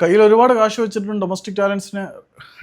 കയ്യിൽ ഒരുപാട് കാശ് വെച്ചിട്ടും ഡൊമസ്റ്റിക് ടാലൻസിനെ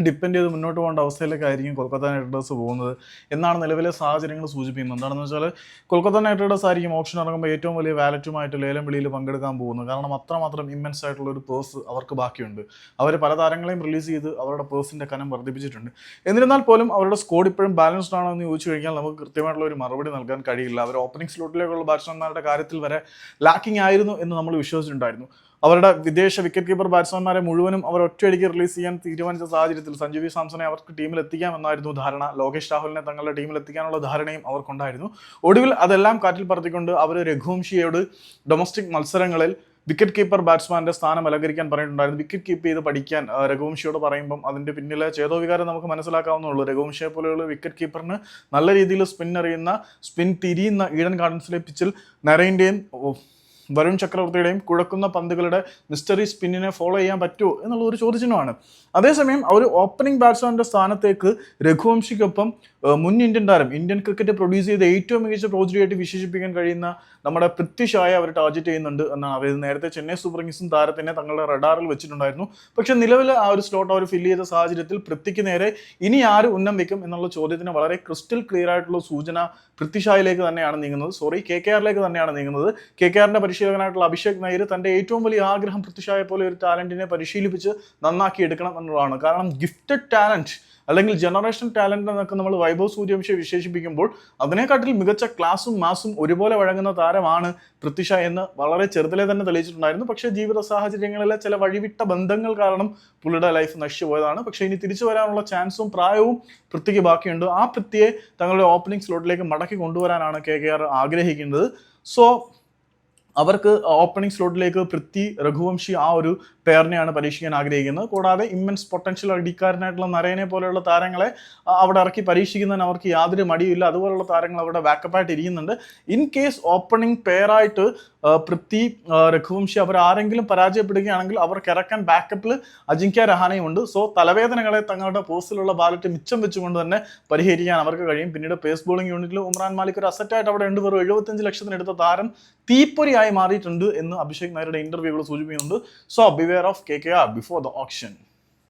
ഡിപ്പെൻഡ് ചെയ്ത് മുന്നോട്ട് പോകേണ്ട അവസ്ഥയിലേക്ക് ആയിരിക്കും കൊൽക്കത്ത നൈറ്റ് റൈഡേഴ്സ് പോകുന്നത് എന്നാണ് നിലവിലെ സാഹചര്യങ്ങൾ സൂചിപ്പിക്കുന്നത്. എന്താണെന്ന് വെച്ചാൽ കൊൽക്കത്ത നൈറ്റ് റൈഡേഴ്സ് ആയിരിക്കും ഓപ്ഷൻ ഇറങ്ങുമ്പോൾ ഏറ്റവും വലിയ വാലറ്റുമായിട്ട് ലേലം വിളിയിൽ പങ്കെടുക്കാൻ പോകുന്നത്. കാരണം അത്രമാത്രം ഇമ്മൻസ് ആയിട്ടുള്ള ഒരു പേഴ്സ് അവർക്ക് ബാക്കിയുണ്ട്. അവർ പല താരങ്ങളെയും റിലീസ് ചെയ്ത് അവരുടെ പേഴ്സിന്റെ കനം വർദ്ധിപ്പിച്ചിട്ടുണ്ട്. എന്നിരുന്നാൽ പോലും അവരുടെ സ്കോഡ് ഇപ്പോഴും ബാലൻസ്ഡ് ആണോ എന്ന് ചോദിച്ചു കഴിഞ്ഞാൽ നമുക്ക് കൃത്യമായിട്ടുള്ള ഒരു മറുപടി നൽകാൻ കഴിയില്ല. അവർ ഓപ്പണിംഗ് സ്ലോട്ടിലേക്കുള്ള ബാറ്റ്സ്മാൻമാരുടെ കാര്യത്തിൽ വരെ ലാക്കിംഗ് ആയിരുന്നു എന്ന് നമ്മൾ വിശ്വസിച്ചിട്ടുണ്ടായിരുന്നു. അവരുടെ വിദേശ വിക്കറ്റ് കീപ്പർ ബാറ്റ്സ്മാൻമാരെ മുഴുവനും അവർ ഒറ്റയടിക്ക് റിലീസ് ചെയ്യാൻ തീരുമാനിച്ച സാഹചര്യത്തിൽ സഞ്ജു വി സാംസണെ അവർക്ക് ടീമിൽ എത്തിക്കാമെന്നായിരുന്നു ധാരണ. ലോകേഷ് രാഹുലിനെ തങ്ങളുടെ ടീമിൽ എത്തിക്കാനുള്ള ധാരണയും അവർക്കുണ്ടായിരുന്നു. ഒടുവിൽ അതെല്ലാം കാറ്റിൽ പറത്തിക്കൊണ്ട് അവർ രഘുവംശിയോട് ഡൊമസ്റ്റിക് മത്സരങ്ങളിൽ വിക്കറ്റ് കീപ്പർ ബാറ്റ്സ്മാന്റെ സ്ഥാനം അലങ്കരിക്കാൻ പറഞ്ഞിട്ടുണ്ടായിരുന്നു. വിക്കറ്റ് കീപ്പ് ചെയ്ത് പഠിക്കാൻ രഘുവംശിയോട് പറയുമ്പം അതിന്റെ പിന്നിലെ ചേതോവികാരം നമുക്ക് മനസ്സിലാക്കാവുന്നുള്ളൂ രഘുവംശിയെ പോലെയുള്ള വിക്കറ്റ് കീപ്പറിന് നല്ല രീതിയിൽ സ്പിൻ അറിയുന്ന സ്പിൻ തിരിയുന്ന ഈഡൻ ഗാർഡൻസിലെ പിച്ചിൽ നരേന്റെയും വരുൺ ചക്രവർത്തിയുടെയും കുഴക്കുന്ന പന്തുകളുടെ മിസ്റ്ററി സ്പിന്നിനെ ഫോളോ ചെയ്യാൻ പറ്റുമോ എന്നുള്ള ഒരു ചോദ്യചിഹ്നമാണ്. അതേസമയം അവർ ഓപ്പണിംഗ് ബാറ്റ്സ്മാന്റെ സ്ഥാനത്തേക്ക് രഘുവംശിക്കൊപ്പം മുൻ ഇന്ത്യൻ താരം ഇന്ത്യൻ ക്രിക്കറ്റ് പ്രൊഡ്യൂസ് ചെയ്ത ഏറ്റവും മികച്ച പ്രോജക്റ്റായിട്ട് വിശേഷിപ്പിക്കാൻ കഴിയുന്ന നമ്മുടെ പൃഥ്വിഷായ അവർ ടാർജറ്റ് ചെയ്യുന്നുണ്ട് എന്നാണ്. അവർ നേരത്തെ ചെന്നൈ സൂപ്പർ കിങ്സും താരത്തിനെ തങ്ങളുടെ റഡാറിൽ വെച്ചിട്ടുണ്ടായിരുന്നു. പക്ഷെ നിലവിൽ ആ ഒരു സ്ലോട്ട് അവർ ഫില്ല് ചെയ്ത സാഹചര്യത്തിൽ പൃഥ്വിക്ക് നേരെ ഇനി ആര് ഉന്നം വെക്കും എന്നുള്ള ചോദ്യത്തിന് വളരെ ക്രിസ്റ്റൽ ക്ലിയർ ആയിട്ടുള്ള സൂചന പൃഥ്വിഷായിലേക്ക് തന്നെയാണ് നീങ്ങുന്നത്. സോറി കെ കെ ആറിലേക്ക് തന്നെയാണ് നീങ്ങുന്നത്. കെ കെ ആറിന്റെ പരിശീലകനായിട്ടുള്ള അഭിഷേക് നായർ തന്റെ ഏറ്റവും വലിയ ആഗ്രഹം പൃഥ്വിഷായെ പോലെ ഒരു ടാലന്റിനെ പരിശീലിപ്പിച്ച് നന്നാക്കി എടുക്കണം എന്നുള്ളതാണ്. കാരണം ഗിഫ്റ്റഡ് ടാലന്റ് അല്ലെങ്കിൽ ജനറേഷൻ ടാലന്റ് എന്നൊക്കെ നമ്മൾ വൈഭവ് സൂര്യവംശയെ വിശേഷിപ്പിക്കുമ്പോൾ അതിനെക്കാട്ടിൽ മികച്ച ക്ലാസും മാസും ഒരുപോലെ വഴങ്ങുന്ന താരമാണ് പൃഥ്വിഷ എന്ന് വളരെ ചെറുതിലെ തന്നെ തെളിയിച്ചിട്ടുണ്ടായിരുന്നു. പക്ഷേ ജീവിത സാഹചര്യങ്ങളിലെ ചില വഴിവിട്ട ബന്ധങ്ങൾ കാരണം പുള്ളിയുടെ ലൈഫ് നശിച്ചു പോയതാണ്. പക്ഷേ ഇനി തിരിച്ചു വരാനുള്ള ചാൻസും പ്രായവും പൃഥ്വിക്ക് ബാക്കിയുണ്ട്. ആ പൃഥ്വിയെ തങ്ങളുടെ ഓപ്പണിംഗ് സ്ലോട്ടിലേക്ക് മടക്കി കൊണ്ടുവരാനാണ് കെ കെ ആർ ആഗ്രഹിക്കുന്നത്. സോ അവർക്ക് ഓപ്പണിംഗ് സ്ലോട്ടിലേക്ക് പൃഥ്വി രഘുവംശി ആ ഒരു പെയറിനെയാണ് പരീക്ഷിക്കാൻ ആഗ്രഹിക്കുന്നത്. കൂടാതെ ഇമ്മൻസ് പൊട്ടൻഷ്യൽ അടിക്കാരനായിട്ടുള്ള നരേനെ പോലെയുള്ള താരങ്ങളെ അവിടെ ഇറക്കി പരീക്ഷിക്കുന്നതിന് അവർക്ക് യാതൊരു മടിയില്ല അതുപോലുള്ള താരങ്ങൾ അവിടെ ബാക്കപ്പായിട്ട് ഇരിക്കുന്നുണ്ട്. ഇൻ കേസ് ഓപ്പണിംഗ് പെയറായിട്ട് പൃഥ്വി രഘുവംശി അവർ ആരെങ്കിലും പരാജയപ്പെടുകയാണെങ്കിൽ അവർക്ക് ഇറക്കാൻ ബാക്കപ്പിൽ അജിങ്ക്യ രഹാനയും ഉണ്ട്. സോ തലവേദനകളെ തങ്ങളുടെ പോസ്റ്റിലുള്ള ബാലറ്റ് മിച്ചം വെച്ചുകൊണ്ട് തന്നെ പരിഹരിക്കാൻ അവർക്ക് കഴിയും. പിന്നീട് പേസ് ബോളിംഗ് യൂണിറ്റിൽ ഉമ്രാൻ മാലിക് ഒരു അസറ്റായിട്ട് അവിടെ ഉണ്ട് വെറും എഴുപത്തഞ്ച് ലക്ഷത്തിനെടുത്ത താരം തീപ്പൊരിയായി മാറിയിട്ടുണ്ട് എന്ന് അഭിഷേക് നായരുടെ ഇന്റർവ്യൂകൾ സൂചിപ്പിക്കുന്നുണ്ട്. So beware of K K R before the option